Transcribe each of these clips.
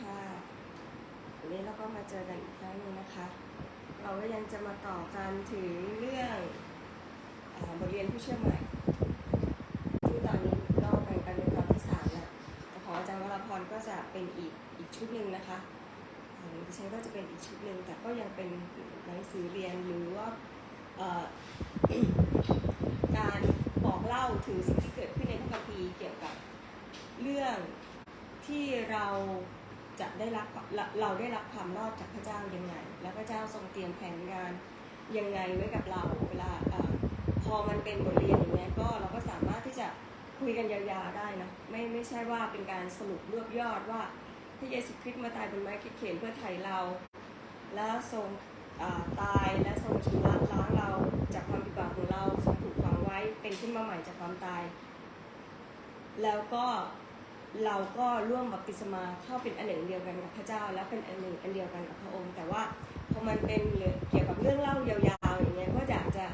ค่ะวันนี้เราก็มาเจอกันอีกครั้งนึงนะคะ เราก็ยังจะมาต่อกันถึงเรื่องอบทเรียนผู้เชื่อใหม่ซึ่งตอนนี้ก็แบ่งกันเป็นตอนที่สามแล้วแต่ของอาจารย์วรพรก็จะเป็นอีกอีกชุดหนึ่งนะคะของดิฉันก็จะเป็นอีกชุดหนึ่งแต่ก็ยังเป็นหนังสือเรียนหรือว่าการบอกเล่าถึงสิ่งที่เกิดขึ้นในพระคัมภีร์เกี่ยวกับเรื่องที่เรา จะได้รับเราได้รับความรอดจากพระเจ้ายังไง แล้วพระเจ้าทรงเตรียมแผนงานยังไงไว้กับเราเวลาอพอมันเป็นบทเรียนอย่างเงี้ยก็เราก็สามารถที่จะคุยกันยาวๆได้นะไม่ไม่ใช่ว่าเป็นการสรุปรวบยอดว่าพระเยซูคริสต์มาตายบนไม้กางเขนเพื่อไถ่เรา แล้วทรงตายและทรงชำระล้างเราจากความผิดบาปของเราทรงถูกฝังไว้เป็นขึ้นมาใหม่จากความตาย แล้วก็ เราก็ร่วมบัพติศมาเข้าเป็นอันหนึ่งเดียวกันกับพระเจ้า และเป็นอันหนึ่งอันเดียวกันกับพระองค์ แต่ว่าพอมันเป็นเกี่ยวกับเรื่องเล่ายาวๆอย่างเงี้ยก็อยากจะ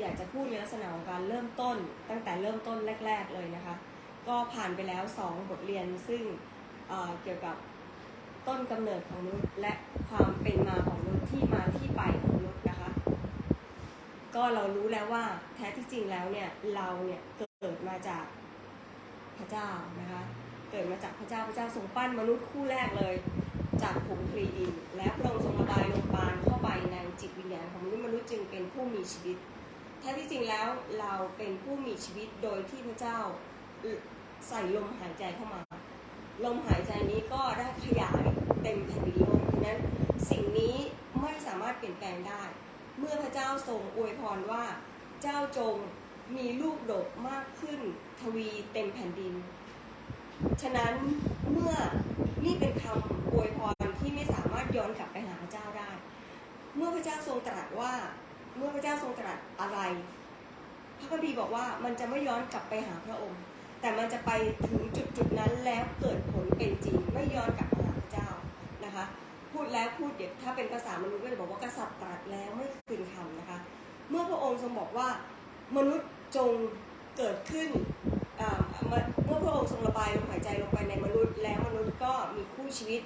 อยากจะพูดในลักษณะของการเริ่มต้น ตั้งแต่เริ่มต้นแรก ๆเลยนะคะ ก็ผ่านไปแล้วสองบทเรียนซึ่งเเกี่ยวกับต้นกำเนิดของมนุษย์และความเป็นมาของมนุษย์ที่มาที่ไปของมนุษย์นะคะ ก็เรารู้แล้วว่าแท้ที่จริงแล้วเนี่ยเราเนี่ยเกิดมาจากพระเจ้านะคะ เกิดมาจากพระเจ้าพระเจ้าทรงปั้นมนุษย์คู่แรกเลย จากผงคลีดิน และพระองค์ทรงระบายลมปราณเข้าไปในจิตวิญญาณของมนุษย์มนุษย์จึงเป็นผู้มีชีวิตแท้ที่จริงแล้วเราเป็นผู้มีชีวิตโดยที่พระเจ้าใส่ลมหายใจเข้ามา ลมหายใจนี้ก็ได้ขยายเต็มแผ่นดินโลกดังนั้นสิ่งนี้ไม่สามารถเปลี่ยนแปลงได้ เมื่อพระเจ้าทรงอวยพรว่า เจ้าจงมีลูกดกมากขึ้นทวีเต็มแผ่นดิน ฉะนั้นเมื่อนี่เป็นคำอวยพรที่ไม่สามารถย้อนกลับไปหาพระเจ้าได้ เมื่อพระเจ้าทรงตรัสว่า เมื่อพระเจ้าทรงตรัสอะไร พระคัมภีร์บอกว่ามันจะไม่ย้อนกลับไปหาพระองค์ แต่มันจะไปถึงจุดจุดๆนั้นแล้วเกิดผลเป็นจริงไม่ย้อนกลับมาหาพระเจ้านะคะ พูดแล้วพูดเดี๋ยวถ้าเป็นภาษามนุษย์ก็จะบอกว่ากษัตริย์ตรัสแล้วไม่คืนคำนะคะ เมื่อพระองค์ทรงบอกว่ามนุษย์จงเกิดขึ้น อ่าเมื่อเมื่อพระองค์ทรงระบายลมหายใจลงไปในมนุษย์ แล้วมนุษย์ก็มีคู่ชีวิต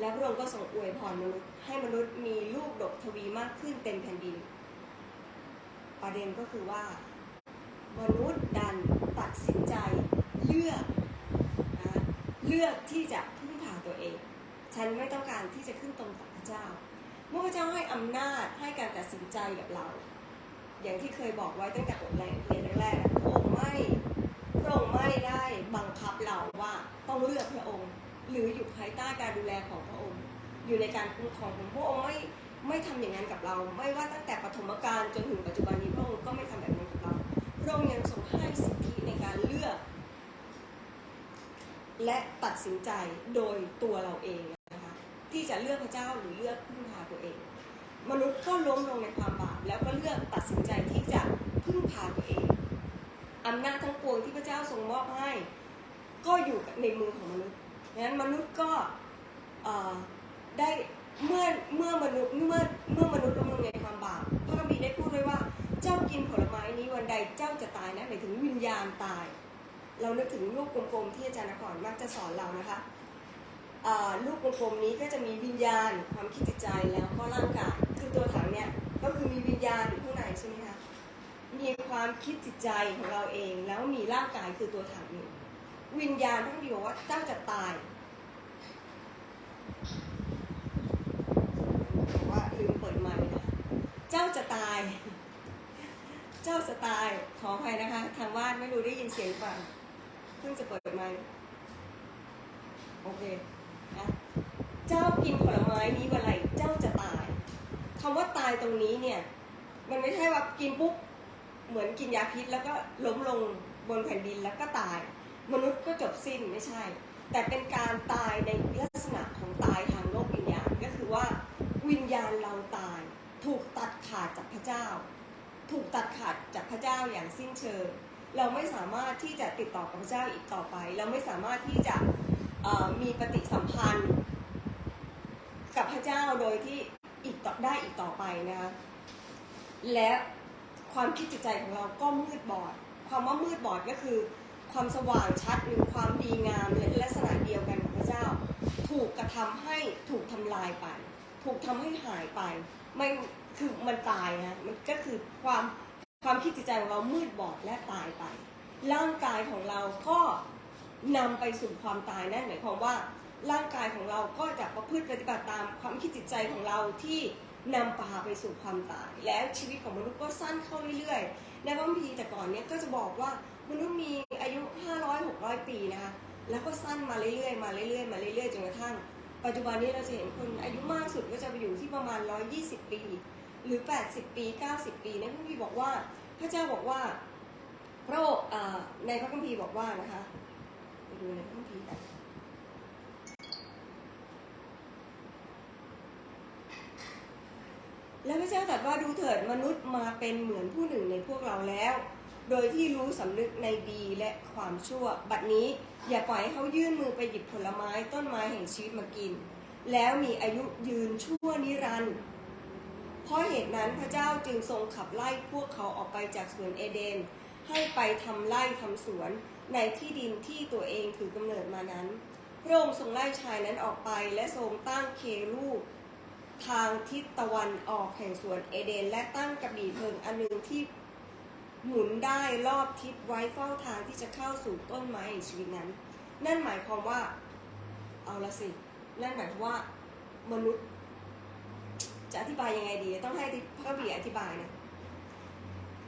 แล้วพระองค์ก็ทรงอวยพรมนุษย์ ให้มนุษย์มีลูกดกทวีมากขึ้นเต็มแผ่นดิน ประเด็นก็คือว่า มนุษย์ดันตัดสินใจเลือกนะเลือกที่จะพึ่งพาตัวเอง ฉันไม่ต้องการที่จะขึ้นตรงกับพระเจ้าเมื่อพระเจ้าให้อำนาจให้การตัดสินใจกับเรา อย่างที่เคยบอกไว้ตั้งแต่บทเรียนแรกๆ ระองค์ไม่ไม่ได้บังคับเราว่าต้องเลือกพระองค์ หรืออยู่ภายใต้การดูแลของพระองค์ อยู่ในการคุ้มครองของพระองค์ไม่ไม่ทำอย่างนั้นกับเรา ไม่ว่าตั้งแต่ปฐมกาลจนถึงปัจจุบันนี้พระองค์ก็ไม่ทำแบบนั้นกับเราพระองค์ยังทรงให้สิทธิในการเลือก และตัดสินใจโดยตัวเราเองนะคะที่จะเลือกพระเจ้าหรือเลือกพึ่งพาตัวเอง มนุษย์ก็ล้มลงในความบาปแล้วก็เลือกตัดสินใจที่จะพึ่งพาตัวเอง อำนาจทั้งปวงที่พระเจ้าทรงมอบให้ ก็อยู่ในมือของมนุษย์ดังนั้นมนุษย์ก็ได้เมื่อเมื่อมนุษย์เมื่อเมื่อมนุษย์ล้มลงในความบาปพระคัมภีร์ได้พูดไว้ว่าเจ้ากินผลไม้นี้วันใดเจ้าจะตายนะหมายถึงวิญญาณตาย เรานึกถึงลูกกลมๆที่อาจารย์นครมักจะสอนเรานะคะลูกกลมๆนี้ก็จะมีวิญญาณความคิดจิตใจแล้วก็ร่างกายคือตัวถังเนี่ยก็คือมีวิญญาณอยู่ข้างในใช่ไหมคะ มีความคิดจิตใจของเราเอง แล้วมีร่างกายคือตัวถังอยู่วิญญาณท่านบอกว่าเจ้าจะตายบอกว่าลืมเปิดไมค์นะเจ้าจะตาย เจ้าจะตายขออภัยนะคะ ทางบ้านไม่รู้ได้ยินเสียงเปล่าเพิ่งจะเปิดไมค์โอเคนะเจ้ากินผลไม้นี้วันไรเจ้าจะตายคำว่าตายตรงนี้เนี่ย มันไม่ใช่ว่ากินปุ๊บ เหมือนกินยาพิษแล้วก็ล้มลงบนแผ่นดินแล้วก็ตาย มนุษย์ก็จบสิ้นไม่ใช่ แต่เป็นการตายในลักษณะของตายทางโลกวิญญาณก็คือว่าวิญญาณเราตาย ถูกตัดขาดจากพระเจ้า ถูกตัดขาดจากพระเจ้าอย่างสิ้นเชิงเราไม่สามารถที่จะติดต่อกับพระเจ้าอีกต่อไป เราไม่สามารถที่จะมีปฏิสัมพันธ์ กับพระเจ้าโดยที่อีกต่อได้อีกต่อไปนะคะและ ความคิดจิตใจของเราก็มืดบอด ความว่ามืดบอดก็คือ ความสว่างชัดหรือความดีงามและลักษณะเดียวกันของพระเจ้า ถูกกระทำให้ถูกทำลายไป ถูกทำให้หายไปไม่คือมันตายนะมันก็คือความความคิดจิตใจของเรามืดบอดและตายไป ร่างกายของเราก็นำไปสู่ความตายนั่นหมายความว่าร่างกายของเราก็จะประพฤติปฏิบัติตามความคิดจิตใจของเราที่ นำพาไปสู่ความตาย แล้วชีวิตของมนุษย์ก็สั้นเข้าเรื่อยๆ ในพระคัมภีร์แต่ก่อนเนี้ยก็จะบอกว่ามนุษย์มีอายุ 500 600 ปีนะคะ แล้วก็สั้นมาเรื่อยๆ มาเรื่อยๆ มาเรื่อยๆ จนกระทั่ง ปัจจุบันนี้เราจะเห็นคนอายุมากสุดก็จะไปอยู่ที่ประมาณ 120 ปี หรือ 80 ปี 90 ปีในพระคัมภีร์บอกว่า พระเจ้าบอกว่าพระในพระคัมภีร์บอกว่านะคะไปดูในพระคัมภีร์กัน และพระเจ้าตรัสว่าดูเถิดมนุษย์มาเป็นเหมือนผู้หนึ่งในพวกเราแล้ว โดยที่รู้สำนึกในดีและความชั่ว บัดนี้อย่าปล่อยให้เขายื่นมือไปหยิบผลไม้ต้นไม้แห่งชีวิตมากิน แล้วมีอายุยืนชั่วนิรันดร์เพราะเหตุนั้นพระเจ้าจึงทรงขับไล่พวกเขาออกไปจากสวนเอเดน ให้ไปทำไร่ทำสวนในที่ดินที่ตัวเองถือกำเนิดมานั้น พระองค์ทรงไล่ชายนั้นออกไปและทรงตั้งเครูป ทางทิศตะวันออกแห่งสวนเอเดน และตั้งกระบี่เพลิงอันหนึ่งที่หมุนได้รอบทิศไว้เฝ้าทางที่จะเข้าสู่ต้นไม้ชีวิตนั้น นั่นหมายความว่า เอาละสิ นั่นหมายความว่ามนุษย์ จะอธิบายยังไงดี ต้องให้พระบีอธิบายนะ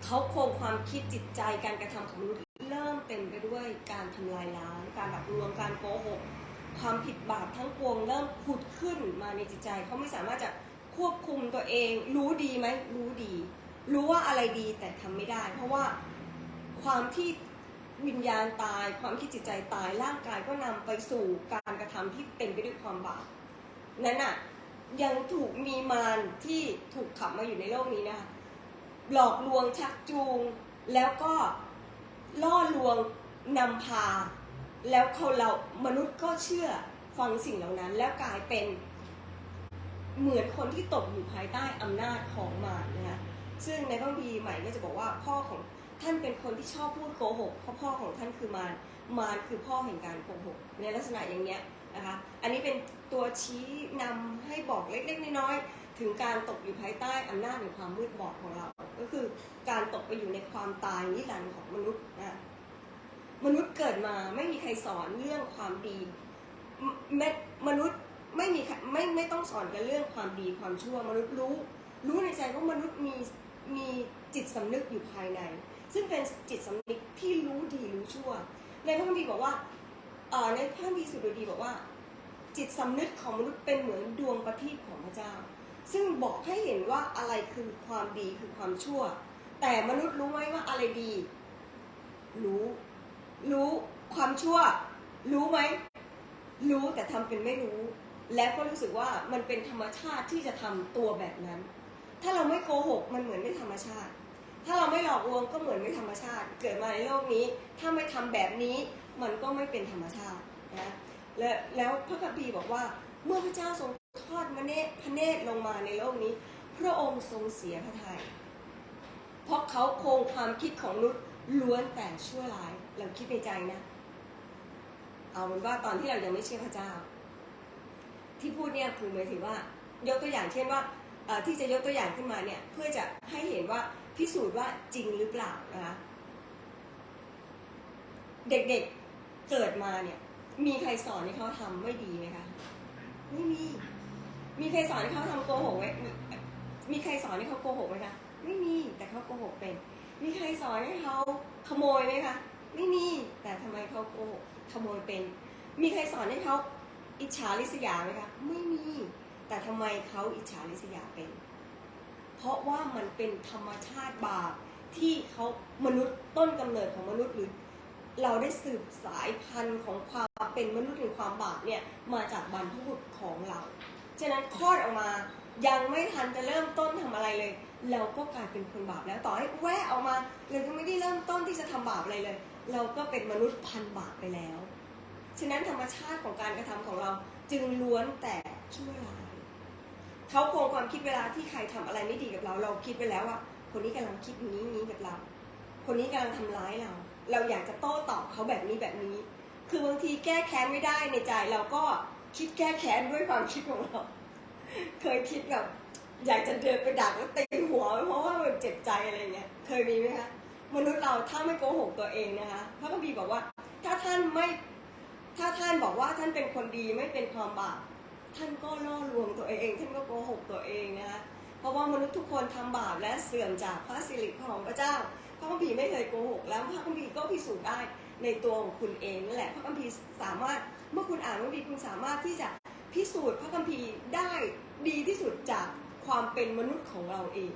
เขาโครงความคิดจิตใจการกระทำของมนุษย์ เริ่มเต็มไปด้วยการทำลายล้างการหลอกลวงการโกหก ความผิดบาปทั้งปวงเริ่มผุดขึ้นมาในจิตใจ เขาไม่สามารถจะควบคุมตัวเอง รู้ดีไหมรู้ดี รู้ว่าอะไรดีแต่ทำไม่ได้ เพราะว่าความที่วิญญาณตาย ความคิดจิตใจตายร่างกายก็นำไปสู่การกระทำที่เต็มไปด้วยความบาปนั้นอะยังถูกมีมารที่ถูกขับมาอยู่ในโลกนี้นะคะหลอกลวงชักจูง แล้วก็ล่อลวงนำพา แล้วเขาเรามนุษย์ก็เชื่อฟังสิ่งเหล่านั้น แล้วกลายเป็นเหมือนคนที่ตกอยู่ภายใต้อำนาจของมารนะคะซึ่งในพระคัมภีใหม่ก็จะบอกว่าพ่อของท่านเป็นคนที่ชอบพูดโกหกเพราะพ่อของท่านคือมารมารคือพ่อแห่งการโกหกในลักษณะอย่างเนี้ยนะคะอันนี้เป็นตัวชี้นำให้บอกเล็กๆน้อยๆถึงการตกอยู่ภายใต้อำนาจแห่งความมืดบอดของเรา ก็คือการตกไปอยู่ในความตายนิรันดร์ของมนุษย์นะ มนุษย์เกิดมาไม่มีใครสอนเรื่องความดีมมนุษย์ไม่มีไม่ไม่ต้องสอนกันเรื่องความดีความชั่ว มนุษย์รู้ รู้ในใจว่ามนุษย์มีมีจิตสำนึกอยู่ภายใน ซึ่งเป็นจิตสำนึกที่รู้ดีรู้ชั่ว ในพระคัมภีร์บอกว่าเอ่อในพระคัมภีร์สุดดีบอกว่า จิตสำนึกของมนุษย์เป็นเหมือนดวงประทีปของพระเจ้า ซึ่งบอกให้เห็นว่าอะไรคือความดีคือความชั่ว แต่มนุษย์รู้ไหมว่าอะไรดี รู้ รู้ความชั่ว รู้ไหม รู้แต่ทำเป็นไม่รู้ แล้วก็รู้สึกว่ามันเป็นธรรมชาติที่จะทำตัวแบบนั้น ถ้าเราไม่โกหกมันเหมือนไม่ธรรมชาติ ถ้าเราไม่หลอกลวงก็เหมือนไม่ธรรมชาติ เกิดมาในโลกนี้ ถ้าไม่ทำแบบนี้มันก็ไม่เป็นธรรมชาตินะและแล้วพระคัมภีร์บอกว่าเมื่อพระเจ้าทรงทอดมเนตพระเนตรลงมาในโลกนี้ พระองค์ทรงเสียพระทยัยเพราะเขาโครงความคิดของมนุษย์ล้วนแต่ชั่วร้าย เราคิดในใจนะ เอาเป็นว่าตอนที่เรายังไม่เชื่อพระเจ้า ที่พูดเนี่ยคือหมายถึงว่า ยกตัวอย่างเช่นว่าที่จะยกตัวอย่างขึ้นมาเนี่ย เพื่อจะให้เห็นว่าพิสูจน์ว่าจริงหรือเปล่านะคะเด็กๆเกิดมาเนี่ย มีใครสอนให้เขาทำไม่ดีไหมคะไม่มี มีใครสอนให้เขาทำโกหกไหมมีใครสอนให้เขาโกหกไหมคะไม่มีแต่เขาโกหกเป็น มีใครสอนให้เขาขโมยไหมคะ ไม่มี แต่ทำไมเขาโกหกขโมยเป็น มีใครสอนให้เขาอิจฉาริษยาไหมคะ ไม่มี แต่ทำไมเขาอิจฉาริษยาเป็น เพราะว่ามันเป็นธรรมชาติบาปที่เขามนุษย์ต้นกำเนิดของมนุษย์หรือ เราได้สืบสายพันธุ์ของความเป็นมนุษย์แห่งความบาปเนี่ยมาจากบรรพบุรุษของเรา ฉะนั้นคลอดออกมายังไม่ทันจะเริ่มต้นทำอะไรเลย เราก็กลายเป็นคนบาปแล้วต่อให้แวะออกมาเราก็ไม่ได้เริ่มต้นที่จะทำบาปอะไรเลย เราก็เป็นมนุษย์พันบาปไปแล้ว ฉะนั้นธรรมชาติของการกระทำของเราจึงล้วนแต่ชั่วร้ายเขาโครงความคิดเวลาที่ใครทำอะไรไม่ดีกับเรา เราคิดไปแล้วว่า คนนี้กำลังคิดนี้นี้กับเรา คนนี้กำลังทำร้ายเรา เราอยากจะโต้ตอบเขาแบบนี้แบบนี้ คือบางทีแก้แค้นไม่ได้ในใจเราก็คิดแก้แค้นด้วยความคิดของเรา เคยคิดแบบอยากจะเดินไปดักแล้วตีหัว เพราะว่ามันเจ็บใจอะไรเงี้ย เคยมีไหมคะ มนุษย์เราถ้าไม่โกหกตัวเองนะคะพระคัมภีร์บอกว่า ถ้าท่านไม่ถ้าท่านบอกว่าท่านเป็นคนดีไม่เป็นความบาปท่านก็ล่อลวงตัวเอง ท่านก็โกหกตัวเองนะคะเพราะว่ามนุษย์ทุกคนทำบาปและเสื่อมจากพระสิริของพระเจ้า พระคัมภีร์ไม่เคยโกหกแล้วพระคัมภีร์ก็พิสูจน์ได้ในตัวของคุณเองนั่นแหละพระคัมภีร์สามารถเมื่อคุณอ่านพระคัมภีร์คุณสามารถที่จะพิสูจน์พระคัมภีร์ได้ดีที่สุดจากความเป็นมนุษย์ของเราเอง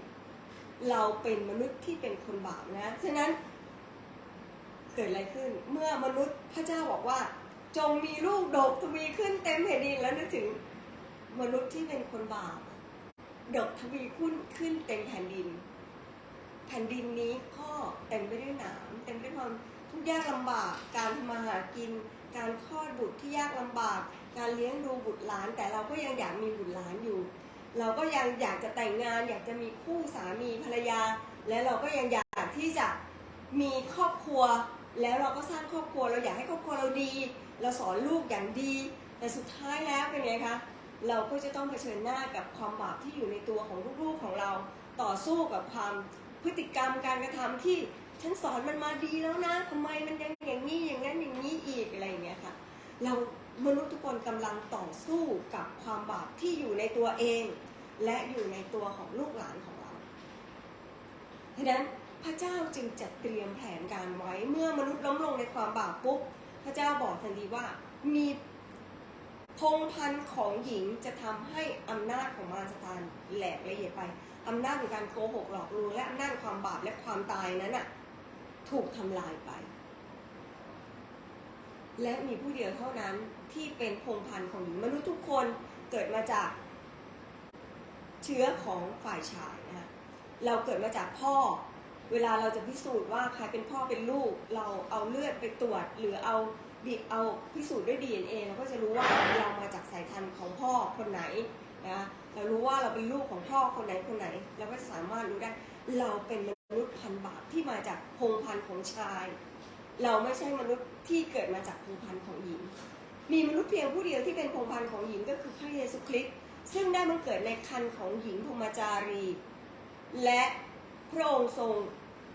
เราเป็นมนุษย์ที่เป็นคนบาปนะ ฉะนั้นเกิดอะไรขึ้น เมื่อมนุษย์พระเจ้าบอกว่า จงมีลูกดกทวีขึ้นเต็มแผ่นดินแล้วนึกถึงมนุษย์ที่เป็นคนบาปดกทวีขึ้นขึ้นเต็มแผ่นดิน แผ่นดินนี้ก็เต็มไปด้วยหนามเต็มไปด้วยความทุกข์ยากลำบาก การทำมาหากิน การคลอดบุตรที่ยากลำบาก การเลี้ยงดูบุตรหลาน แต่เราก็ยังอยากมีบุตรหลานอยู่ เราก็ยังอยากจะแต่งงาน อยากจะมีคู่สามีภรรยา และเราก็ยังอยากที่จะมีครอบครัว แล้วเราก็สร้างครอบครัว เราอยากให้ครอบครัวเราดี เราสอนลูกอย่างดี แต่สุดท้ายแล้วเป็นไงคะเราก็จะต้องเผชิญหน้ากับความบาปที่อยู่ในตัวของลูกๆของเรา ต่อสู้กับความพฤติกรรมการกระทำที่ฉันสอนมันมาดีแล้วนะทำไมมันยังอย่างนี้อย่างนั้นอย่างนี้อีกอะไรอย่างเงี้ยค่ะ เรา มนุษย์ทุกคนกำลังต่อสู้กับความบาปที่อยู่ในตัวเอง และอยู่ในตัวของลูกหลานของเราฉะนั้นพระเจ้าจึงจัดเตรียมแผนการไว้เมื่อมนุษย์ล้มลงในความบาปปุ๊บพระเจ้าบอกทันทีว่ามีพงพันของหญิงจะทำให้อำนาจของมารสถานแหลกละเอียดไปอำนาจในการโกหกหลอกลวงและอำนาจความบาปและความตายนั้นน่ะถูกทำลายไป และมีผู้เดียวเท่านั้นที่เป็นพงพันธุ์ของหญิงมนุษย์ทุกคนเกิดมาจากเชื้อของฝ่ายชายนะคะเราเกิดมาจากพ่อ เวลาเราจะพิสูจน์ว่าใครเป็นพ่อเป็นลูก เราเอาเลือดไปตรวจ หรือเอาบีบเอาพิสูจน์ด้วย DNA เราก็จะรู้ว่าเรามาจากสายพันธุ์ของพ่อคนไหนนะเรารู้ว่าเราเป็นลูกของพ่อคนไหนคนไหน เราก็สามารถรู้ได้ เราเป็นมนุษย์พันธุ์บาปที่มาจากพงพันธุ์ของชาย เราไม่ใช่มนุษย์ที่เกิดมาจากพงพันธุ์ของหญิง มีมนุษย์เพียงผู้เดียวที่เป็นพงพันธุ์ของหญิงก็คือพระเยซูคริสต์ซึ่งได้มาเกิดในคันของหญิงพรหมจารี และพระองค์ทรง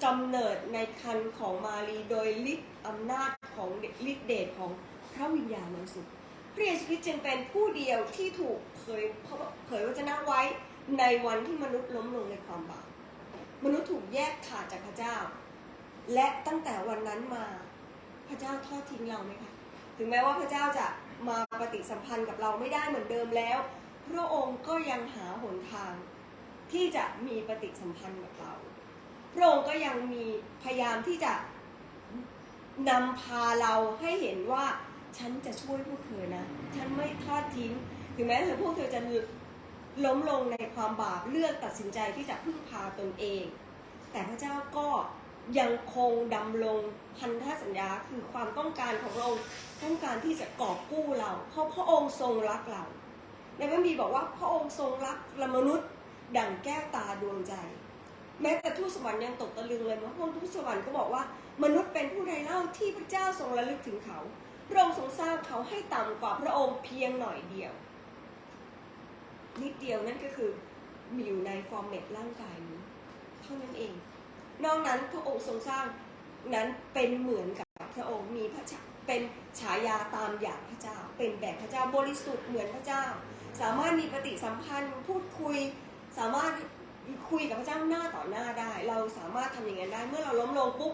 กำเนิดในคันของมารีโดยฤทธิ์อำนาจของฤทธิเดชของพระวิญญาณบริสุทธิ์พระเยซูคริสต์จึงเป็นผู้เดียวที่ถูกเผยเผยวจนะไว้ในวันที่มนุษย์ล้มลงในความบาปมนุษย์ถูกแยกขาดจากพระเจ้า และตั้งแต่วันนั้นมาพระเจ้าทอดทิ้งเราไหมคะ ถึงแม้ว่าพระเจ้าจะมาปฏิสัมพันธ์กับเราไม่ได้เหมือนเดิมแล้ว พระองค์ก็ยังหาหนทาง ที่จะมีปฏิสัมพันธ์กับเรา พระองค์ก็ยังมีพยายามที่จะนำพาเราให้เห็นว่าฉันจะช่วยพวกเธอนะ ฉันไม่ทอดทิ้ง ถึงแม้เธอพวกเธอจะล้มลงในความบาปเลือกตัดสินใจที่จะพึ่งพาตนเอง แต่พระเจ้าก็ ยังคงดำรงพันธสัญญาคือความต้องการของเราต้องการที่จะกอบกู้เรา เพราะพระองค์ทรงรักเราในพระคัมภีบอกว่าพระองค์ทรงรักละมนุษย์ ดั่งแก้วตาดวงใจ แม้แต่ทูตสวรรค์ยังตกตะลึงเลยเพราะพระทูตสวรรค์ก็บอกว่ามนุษย์เป็นผู้ใดเล่าที่พระเจ้าทรงระลึกถึงเขาพระองค์ทรงสร้างเขาให้ต่ำกว่าพระองค์เพียงหน่อยเดียว นิดเดียวนั่นก็คือมีอยู่ในฟอร์เมตร่างกายนี้เท่านั้นเอง นอกนั้นพระองค์ทรงสร้างนั้นเป็นเหมือนกับพระองค์มีพระชาเป็นฉายาตามอย่างพระเจ้า เป็นแบบพระเจ้าบริสุทธิ์เหมือนพระเจ้า สามารถมีปฏิสัมพันธ์พูดคุย สามารถคุยกับพระเจ้าหน้าต่อหน้าได้ เราสามารถทำอย่างนั้นได้ เมื่อเราล้มลงปุ๊บ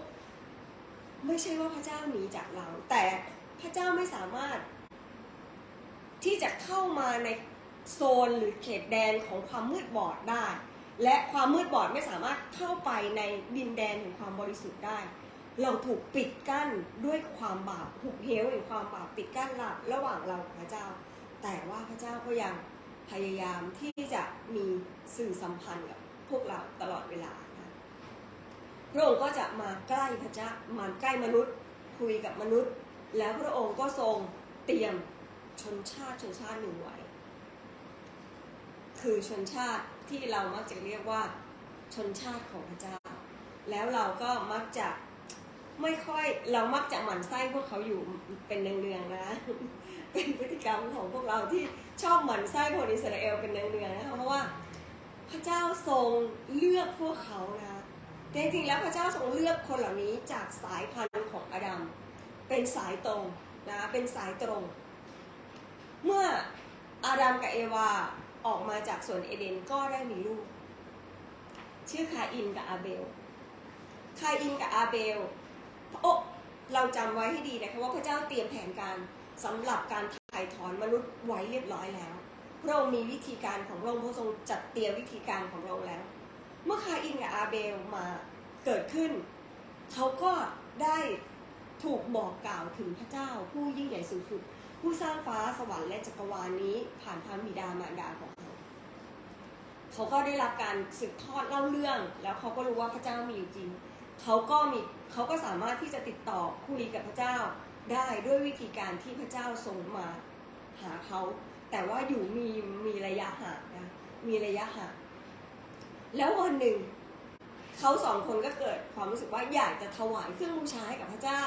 ไม่ใช่ว่าพระเจ้าหนีจากเรา แต่พระเจ้าไม่สามารถ ที่จะเข้ามาในโซนหรือเขตแดนของความมืดบอดได้ และความมืดบอดไม่สามารถเข้าไปในดินแดนแห่งความบริสุทธิ์ได้ เราถูกปิดกั้นด้วยความบาปหุบเหวแห่งความบาปปิดกั้นระระหว่างเรากับพระเจ้า แต่ว่าพระเจ้าก็ยังพยายามที่จะมีสื่อสัมพันธ์กับพวกเราตลอดเวลานะพระองค์ก็จะมาใกล้พระเจ้ามาใกล้มนุษย์ คุยกับมนุษย์ แล้วพระองค์ก็ทรงเตรียมชนชาติชนชาติหนึ่งไว้ คือชนชาติ ที่เรามักจะเรียกว่าชนชาติของพระเจ้า แล้วเราก็มักจะไม่ค่อยเรามักจะหมั่นไส้พวกเขาอยู่เป็นเนืองๆนะ เป็นพฤติกรรมของพวกเราที่ชอบหมั่นไส้คนอิสราเอลเป็นเนืองๆนะคะเพราะว่าพระเจ้าทรงเลือกพวกเขานะแต่จริงๆแล้วพระเจ้าทรงเลือกคนเหล่านี้จากสายพันธุ์ของอาดัมเป็นสายตรงนะเป็นสายตรง เมื่ออาดัมกับเอวา ออกมาจากสวนเอเดนก็ได้มีลูก ชื่อคาอินกับอาเบล คาอินกับอาเบลโอ้เราจำไว้ให้ดีนะคะว่าพระเจ้าเตรียมแผนการสำหรับการถ่ายถอนมนุษย์ไว้เรียบร้อยแล้ว พระองค์มีวิธีการของพระองค์พระทรงจัดเตรียมวิธีการของพระองค์แล้ว เมื่อคาอินกับอาเบลมาเกิดขึ้น เขาก็ได้ถูกบอกกล่าวถึงพระเจ้าผู้ยิ่งใหญ่สูงสุด ผู้สร้างฟ้าสวรรค์และจักรวาลนี้ผ่านพระบิดามารดาของเขา เขาก็ได้รับการสืบทอดเล่าเรื่อง แล้วเขาก็รู้ว่าพระเจ้ามีอยู่จริง เขาก็มีเขาก็สามารถที่จะติดต่อคุยกับพระเจ้าได้ด้วยวิธีการที่พระเจ้าทรงมาหาเขา แต่ว่าอยู่มีมีระยะห่างนะมีระยะห่างแล้ววันหนึ่ง เขาสองคนก็เกิดความรู้สึกว่าอยากจะถวายเครื่องบูชาให้กับพระเจ้า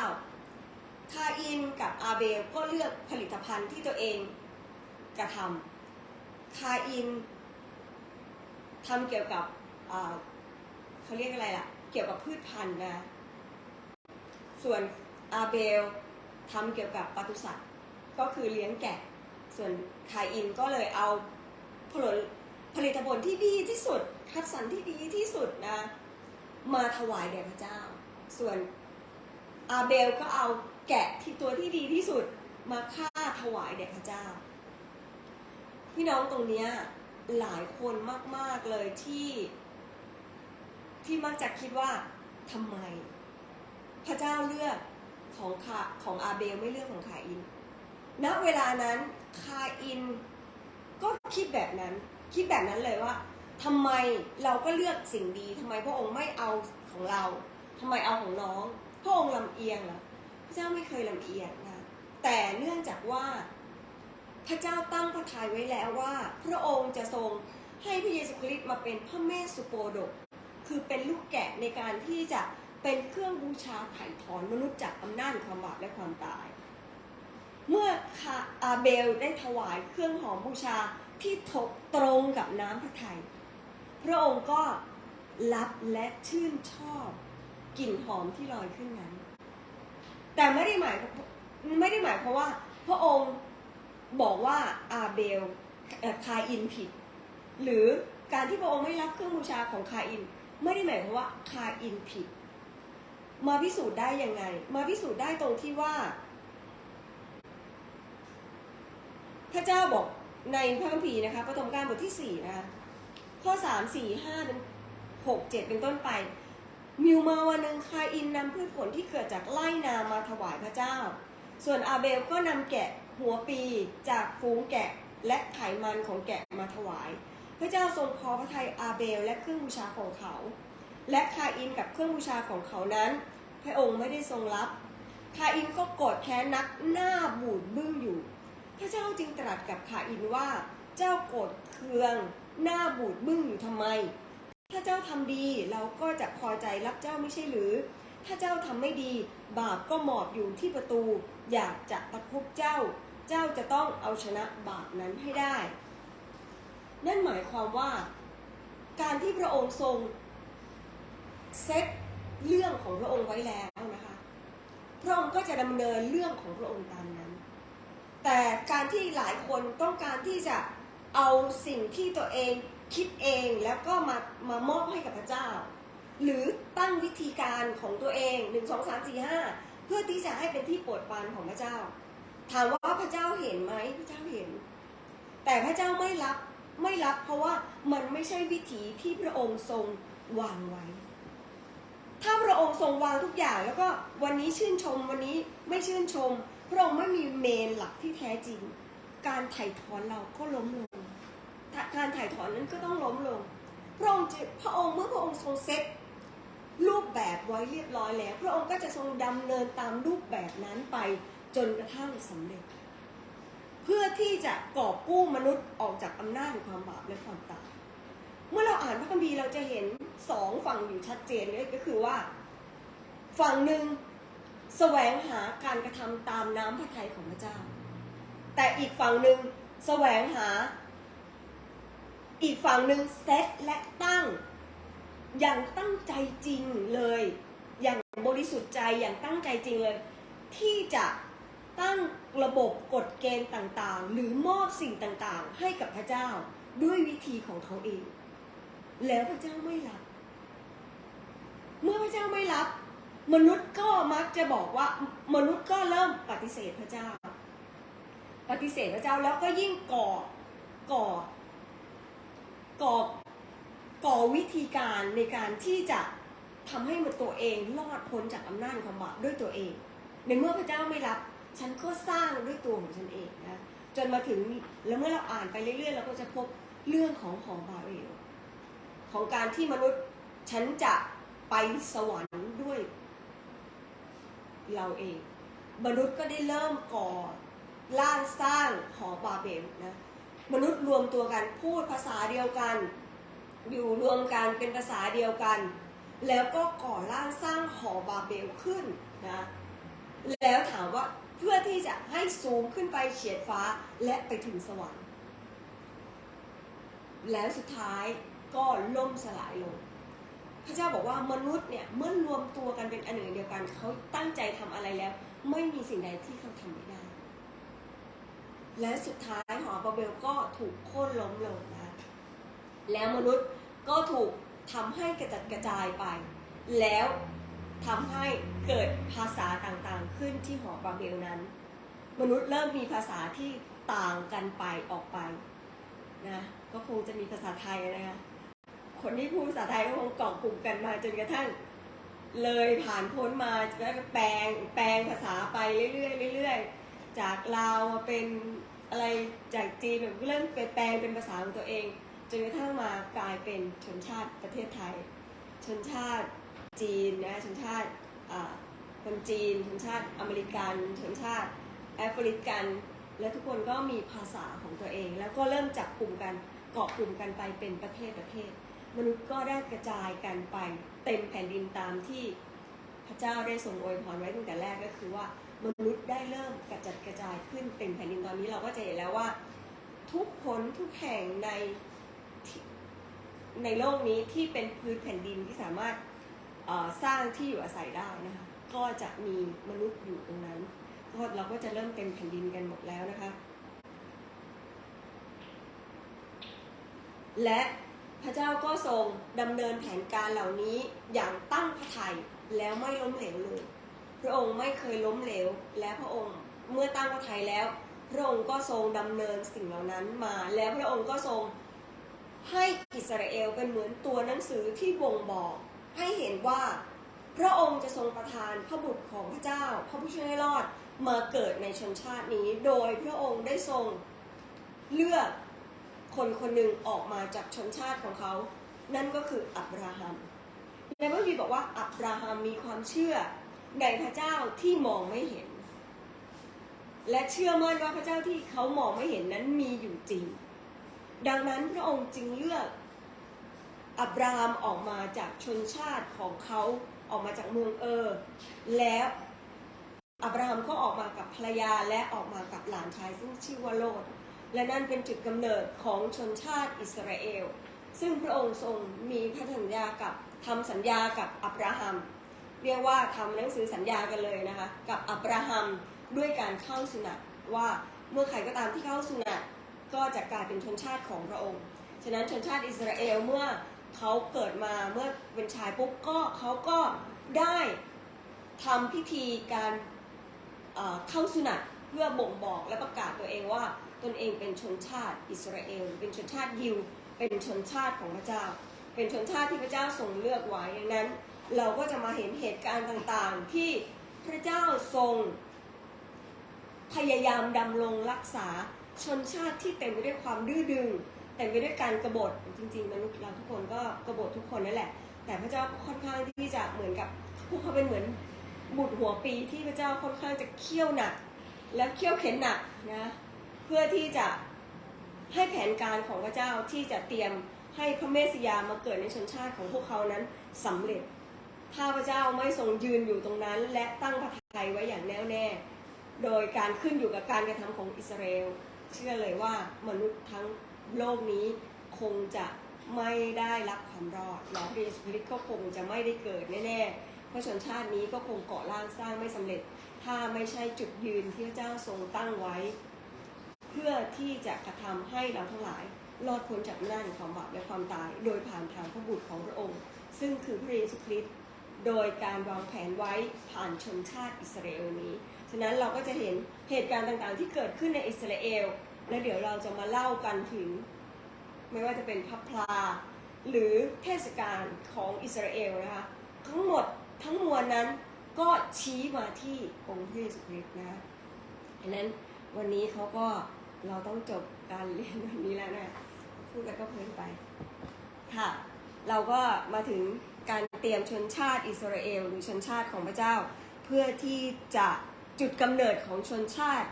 คาอินกับอาเบลก็เลือกผลิตภัณฑ์ที่ตัวเองกระทำคาอินทำเกี่ยวกับเขาเรียกอะไรล่ะ เกี่ยวกับพืชพันธุ์นะ ส่วนอาเบลทำเกี่ยวกับปศุสัตว์ก็คือเลี้ยงแกะ ส่วนคาอินก็เลยเอาผลผลิตผลที่ดีที่สุด คัดสรรที่ดีที่สุดนะ มาถวายแด่พระเจ้า ส่วนอาเบลก็เอา แกะที่ตัวที่ดีที่สุดมาฆ่าถวายแด่พระเจ้า พี่น้องตรงเนี้ยหลายคนมาก ๆเลยที่ ที่มักจะคิดว่าทำไม พระเจ้าเลือกของคาของอาเบลไม่เลือกของคาอินณเวลานั้นคาอินก็คิดแบบนั้น คิดแบบนั้นเลยว่าทำไมเราก็เลือกสิ่งดีทำไมพระองค์ไม่เอาของเราทำไมเอาของน้อง พระองค์ลำเอียงเหรอพระ เจ้าไม่เคยลำเอียงนะแต่เนื่องจากว่าพระเจ้าตั้งพระทัยไว้แล้วว่า พระองค์จะทรงให้พระเยซูคริสต์มาเป็นพระเมสสุโปดก คือเป็นลูกแกะในการที่จะเป็นเครื่องบูชาไถ่ถอนมนุษย์จากอำนาจความบาปและความตาย เมื่อคาอาเบลได้ถวายเครื่องหอมบูชาที่ทบตรงกับน้ำพระทัยพระองค์ก็รับและชื่นชอบกลิ่นหอมที่ลอยขึ้นนั้น แต่ไม่ได้หมายไม่ได้หมายความว่า พระองค์บอกว่าอาเบลคาอินผิด หรือการที่พระองค์ไม่รับเครื่องบูชาของคาอิน ไม่ได้หมายความว่าคาอินผิด มาพิสูจน์ได้ยังไง มาพิสูจน์ได้ตรงที่ว่า พระเจ้าบอกในพระคัมภีร์นะคะปฐมกาลบทที่สี่นะคะข้อสามสี่ห้าหกเจ็ดเป็นต้นไป มิวมาวันหนึ่งคาอินนำพืชผลที่เกิดจากไร่นามาถวายพระเจ้า ส่วนอาเบลก็นำแกะหัวปีจากฝูงแกะและไขมันของแกะมาถวาย พระเจ้าทรงพอพระทัยอาเบลและเครื่องบูชาของเขา และคาอินกับเครื่องบูชาของเขานั้น พระองค์ไม่ได้ทรงรับ คาอินก็โกรธแค้นนักหน้าบูดบึ้งอยู่ พระเจ้าจึงตรัสกับคาอินว่า เจ้าโกรธเคืองหน้าบูดบึ้งอยู่ทำไม ถ้าเจ้าทำดีเราก็จะพอใจรับเจ้าไม่ใช่หรือ ถ้าเจ้าทำไม่ดี บาปก็หมอบอยู่ที่ประตู อยากจะตะคุบเจ้า เจ้าจะต้องเอาชนะบาปนั้นให้ได้ นั่นหมายความว่า การที่พระองค์ทรงเซตเรื่องของพระองค์ไว้แล้วนะคะ พระองค์ก็จะดำเนินเรื่องของพระองค์ตามนั้น แต่การที่หลายคนต้องการที่จะเอาสิ่งที่ตัวเอง คิดเองแล้วก็มามามอบให้กับพระเจ้า หรือตั้งวิธีการของตัวเองหนึ่งสองสามสี่ห้าเพื่อที่จะให้เป็นที่โปรดปรานของพระเจ้า ถามว่าพระเจ้าเห็นไหมพระเจ้าเห็น แต่พระเจ้าไม่รับไม่รับเพราะว่ามันไม่ใช่วิถีที่พระองค์ทรงวางไว้ ถ้าพระองค์ทรงวางทุกอย่างแล้วก็วันนี้ชื่นชมวันนี้ไม่ชื่นชม พระองค์ไม่มีเมนหลักที่แท้จริง การไถ่ถอนเราก็ล้มลง การถ่ายถอนนั้นก็ต้องล้มลง พระองค์จะพระองค์เมื่อพระองค์ทรงเซ็ตรูปแบบไว้เรียบร้อยแล้ว พระองค์ก็จะทรงดำเนินตามรูปแบบนั้นไปจนกระทั่งสำเร็จ เพื่อที่จะกอบกู้มนุษย์ออกจากอำนาจแห่งความบาปและความตายเมื่อเราอ่านพระคัมภีร์เราจะเห็นสองฝั่งอยู่ชัดเจนเลยก็คือว่า ฝั่งหนึ่งแสวงหาการกระทำตามน้ำพระทัยของพระเจ้า แต่อีกฝั่งหนึ่งแสวงหา อีกฝั่งหนึ่งเซตและตั้ง อย่างตั้งใจจริงเลย อย่างบริสุทธิ์ใจอย่างตั้งใจจริงเลย ที่จะตั้งระบบกฎเกณฑ์ต่างๆ หรือมอบสิ่งต่างๆ ให้กับพระเจ้าด้วยวิธีของเขาเอง แล้วพระเจ้าไม่รับ เมื่อพระเจ้าไม่รับ มนุษย์ก็มักจะบอกว่ามนุษย์ก็เริ่มปฏิเสธพระเจ้า ปฏิเสธพระเจ้าแล้วก็ยิ่งก่อก่อ ก่อก่อวิธีการในการที่จะทำให้มันตัวเองรอดพ้นจากอำนาจของบาปด้วยตัวเอง ในเมื่อพระเจ้าไม่รับ ฉันก็สร้างด้วยตัวของฉันเองนะจนมาถึงแล้วเมื่อเราอ่านไปเรื่อยๆเราก็จะพบเรื่องของหอบาเรลของการที่มนุษย์ฉันจะไปสวรรค์ด้วยเราเอง มนุษย์ก็ได้เริ่มก่อร่างสร้างหอบาเบลนะ มนุษย์รวมตัวกันพูดภาษาเดียวกัน อยู่รวมกันเป็นภาษาเดียวกัน แล้วก็ก่อร่างสร้างหอบาเบลขึ้นนะแล้วถามว่าเพื่อที่จะให้สูงขึ้นไปเฉียดฟ้าและไปถึงสวรรค์แล้วสุดท้ายก็ล่มสลายลง พระเจ้าบอกว่ามนุษย์เนี่ยเมื่อรวมตัวกันเป็นอันหนึ่งเดียวกันเขาตั้งใจทำอะไรแล้ว ไม่มีสิ่งใดที่เขาทำไม่ได้ และสุดท้ายหอบาเบลก็ถูกโค่นล้มลงนะแล้วมนุษย์ก็ถูกทำให้กระจัดกระจายไป แล้วทำให้เกิดภาษาต่างๆ ขึ้นที่หอบาเบลนั้น มนุษย์เริ่มมีภาษาที่ต่างกันไปออกไปนะก็คงจะมีภาษาไทยนะคะคนที่พูดภาษาไทยก็คงเกาะกลุ่มกันมาจนกระทั่งเลยผ่านพ้นมาแล้วแปลงแปลงภาษาไปเรื่อยๆเรื่อยๆ จากลาวมาเป็นอะไรจากจีนแบบเริ่มไปแปลงเป็นภาษาของตัวเองจนกระทั่งมากลายเป็นชนชาติประเทศไทย ชนชาติจีนนะชนชาติคนจีนชนชาติอเมริกันชนชาติแอฟริกัน และทุกคนก็มีภาษาของตัวเอง แล้วก็เริ่มจับกลุ่มกันเกาะกลุ่มกันไปเป็นประเทศประเทศ มนุษย์ก็ได้กระจายกันไปเต็มแผ่นดินตามที่พระเจ้าได้ทรงอวยพรไว้ตั้งแต่แรกก็คือว่า มนุษย์ได้เริ่มกระจัดกระจายขึ้นเต็มแผ่นดินตอนนี้เราก็จะเห็นแล้วว่า ทุกคนทุกแห่งในในโลกนี้ที่เป็นพื้นแผ่นดินที่สามารถสร้างที่อยู่อาศัยได้นะคะก็จะมีมนุษย์อยู่ตรงนั้นก็เราก็จะเริ่มเต็มแผ่นดินกันหมดแล้วนะคะ และพระเจ้าก็ทรงดำเนินแผนการเหล่านี้อย่างตั้งพระทัยแล้วไม่ล้มเหลวเลย พระองค์ไม่เคยล้มเหลว และพระองค์เมื่อตั้งพระทัยแล้ว พระองค์ก็ทรงดำเนินสิ่งเหล่านั้นมา แล้วพระองค์ก็ทรงให้อิสราเอลเป็นเหมือนตัวหนังสือที่บ่งบอกให้เห็นว่า พระองค์จะทรงประทานพระบุตรของพระเจ้า พระผู้ช่วยให้รอดมาเกิดในชนชาตินี้ โดยพระองค์ได้ทรงเลือกคนคนหนึ่งออกมาจากชนชาติของเขา นั่นก็คืออับราฮัมในพระคัมภีร์บอกว่าอับราฮัมมีความเชื่อ ในพระเจ้าที่มองไม่เห็น และเชื่อมั่นว่าพระเจ้าที่เขามองไม่เห็นนั้นมีอยู่จริง ดังนั้นพระองค์จึงเลือกอับราฮัมออกมาจากชนชาติของเขาออกมาจากเมืองเออ แล้วอับราฮัมก็ออกมากับภรรยาและออกมากับหลานชายซึ่งชื่อว่าโลดและนั่นเป็นจุดกำเนิดของชนชาติอิสราเอล ซึ่งพระองค์ทรงมีพันธสัญญากับทำสัญญากับอับราฮัม เรียกว่าทำหนังสือสัญญากันเลยนะคะ กับอับราฮัมด้วยการเข้าสุนัตว่าเมื่อใครก็ตามที่เข้าสุนัตก็จะกลายเป็นชนชาติของพระองค์ ฉะนั้นชนชาติอิสราเอลเมื่อเขาเกิดมาเมื่อเป็นชายปุ๊บก็เขาก็ได้ทำพิธีการเอ่อเข้าสุนัตเพื่อบ่งบอกและประกาศตัวเองว่าตนเองเป็นชนชาติอิสราเอล เป็นชนชาติยิว เป็นชนชาติของพระเจ้า เป็นชนชาติที่พระเจ้าทรงเลือกไว้ดังนั้น เราก็จะมาเห็นเหตุการณ์ต่างๆ ที่พระเจ้าทรง พยายามดำรงรักษาชนชาติที่เต็มไปด้วยความดื้อดึงเต็มไปด้วยการกรบฏจริงๆมนุษย์เราทุกคนก็กบฏทุกคนนั่นแหละ แต่พระเจ้าค่อนข้างที่จะเหมือนกับพวกเขาเป็นเหมือนบุตรหัวปีที่พระเจ้าค่อนข้างจะเคี่ยวหนัก และเคี่ยวเข็นหนักนะเพื่อที่จะให้แผนการของพระเจ้าที่จะเตรียมให้พระเมสสิยามาเกิดในชนชาติของพวกเขานั้นสำเร็จ ถ้าพระเจ้าไม่ทรงยืนอยู่ตรงนั้น และตั้งพระทัยไว้อย่างแน่วแน่ โดยการขึ้นอยู่กับการกระทำของอิสราเอล เชื่อเลยว่ามนุษย์ทั้งโลกนี้คงจะไม่ได้รับความรอดและพระเยซูคริสต์ก็คงจะไม่ได้เกิดแน่ๆ เพราะชนชาตินี้ก็คงเก่อร่างสร้างไม่สำเร็จ ถ้าไม่ใช่จุดยืนที่พระเจ้าทรงตั้งไว้ เพื่อที่จะกระทำให้เราทั้งหลายรอดพ้นจากหน้าแห่งความบาปและความตาย โดยผ่านทางพระบุตรของพระองค์ ซึ่งคือพระเยซูคริสต์ โดยการวางแผนไว้ผ่านชนชาติอิสราเอลนี้ ฉะนั้นเราก็จะเห็นเหตุการณ์ต่างๆ ที่เกิดขึ้นในอิสราเอล และเดี๋ยวเราจะมาเล่ากันถึง ไม่ว่าจะเป็นพับพลา หรือเทศกาลของอิสราเอลนะคะทั้งหมดทั้งมวลนั้นก็ชี้มาที่องค์พระเยซูคริสต์นะคะดังนั้นวันนี้เขาก็เราต้องจบการเรียนวันนี้แล้วนะ พูดแล้วก็เพลินไป ค่ะ เราก็มาถึง เตรียมชนชาติอิสราเอลหรือชนชาติของพระเจ้า เพื่อที่จะจุดกำเนิดของชนชาติ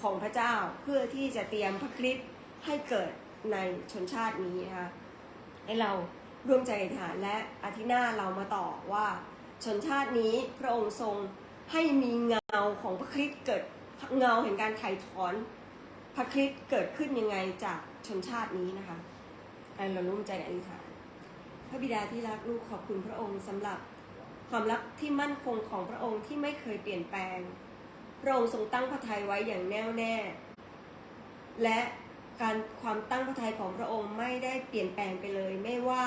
ของพระเจ้า เพื่อที่จะเตรียมพระคริสต์ให้เกิดในชนชาตินี้นะคะให้เราร่วมใจฐานและอาทิตย์หน้าเรามาต่อว่าชนชาตินี้พระองค์ทรงให้มีเงาของพระคริสต์เกิดเงาแห่งการไถ่ถอนพระคริสต์เกิดขึ้นยังไงจากชนชาตินี้นะคะให้เราร่วมใจอธิษฐาน พระบิดาที่รักลูกขอบคุณพระองค์สำหรับความรักที่มั่นคงของพระองค์ที่ไม่เคยเปลี่ยนแปลง พระองค์ทรงตั้งพระทัยไว้อย่างแน่วแน่ และการความตั้งพระทัยของพระองค์ไม่ได้เปลี่ยนแปลงไปเลย ไม่ว่า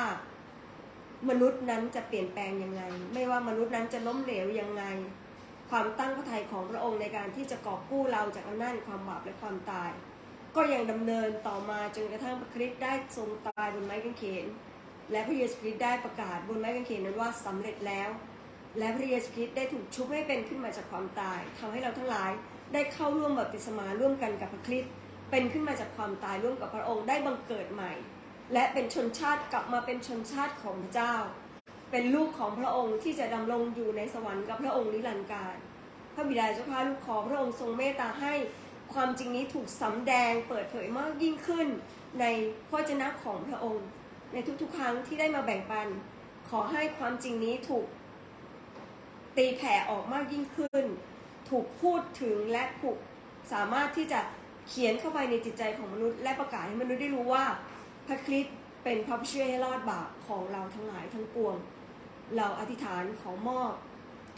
มนุษย์นั้นจะเปลี่ยนแปลงยังไง ไม่ว่ามนุษย์นั้นจะล้มเหลวยังไง ความตั้งพระทัยของพระองค์ในการที่จะกอบกู้เราจากอำนาจความบาปและความตาย ก็ยังดำเนินต่อมาจนกระทั่งพระคริสต์ได้ทรงตายบนไม้กางเขน และพระเยซูคริสต์ได้ประกาศบนไม้กางเขนนั้นว่าสำเร็จแล้ว และพระเยซูคริสต์ได้ถูกชุบให้เป็นขึ้นมาจากความตายทำให้เราทั้งหลายได้เข้าร่วมแบัพติศมาร่วมกันกับพระคริสต์เป็นขึ้นมาจากความตายร่วมกับพระองค์ได้บังเกิดใหม่ และเป็นชนชาติกลับมาเป็นชนชาติของพระเจ้า เป็นลูกของพระองค์ที่จะดำรงอยู่ในสวรรค์กับพระองค์นิรันดร์การพระบิดาเจ้าข้าลูกขอพระองค์ทรงเมตตาให้ความจริงนี้ถูกสำแดงเปิดเผยมากยิ่งขึ้นในพระเจนะของพระองค์ ในทุกๆ ครั้งที่ได้มาแบ่งปัน ขอให้ความจริงนี้ถูก ตีแผ่ออกมากยิ่งขึ้น ถูกพูดถึงและถูกสามารถที่จะเขียนเข้าไปในจิตใจของมนุษย์ และประกาศให้มนุษย์ได้รู้ว่าพระคริสต์เป็นพระผู้ช่วยให้รอดบาปของเราทั้งหลายทั้งปวง เราอธิษฐานขอมอบ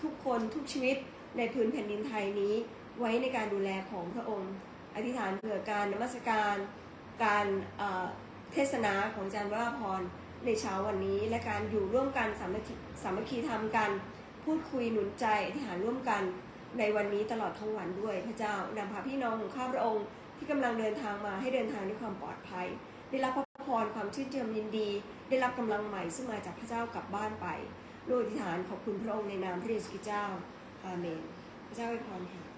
ทุกคนทุกชีวิตในพื้นแผ่นดินไทยนี้ไว้ในการดูแลของพระองค์ อธิษฐานเผื่อการนมัสการ การ เทศนาของอาจารย์วราพรในเช้าวันนี้ และการอยู่ร่วมกันสามัคคีสามัคคีธรรมกัน พูดคุยหนุนใจอธิษฐานร่วมกันในวันนี้ตลอดทั้งวันด้วยพระเจ้านำพาพี่น้องของข้าพระองค์ ที่กำลังเดินทางมาให้เดินทางด้วยความปลอดภัย ได้รับพระพรความชื่นชมยินดี ได้รับกำลังใหม่ซึ่งมาจากพระเจ้ากลับบ้านไปด้วยอธิษฐานขอบคุณพระองค์ในนามพระเยซูคริสต์เจ้าอาเมน พระเจ้าอวยพรค่ะ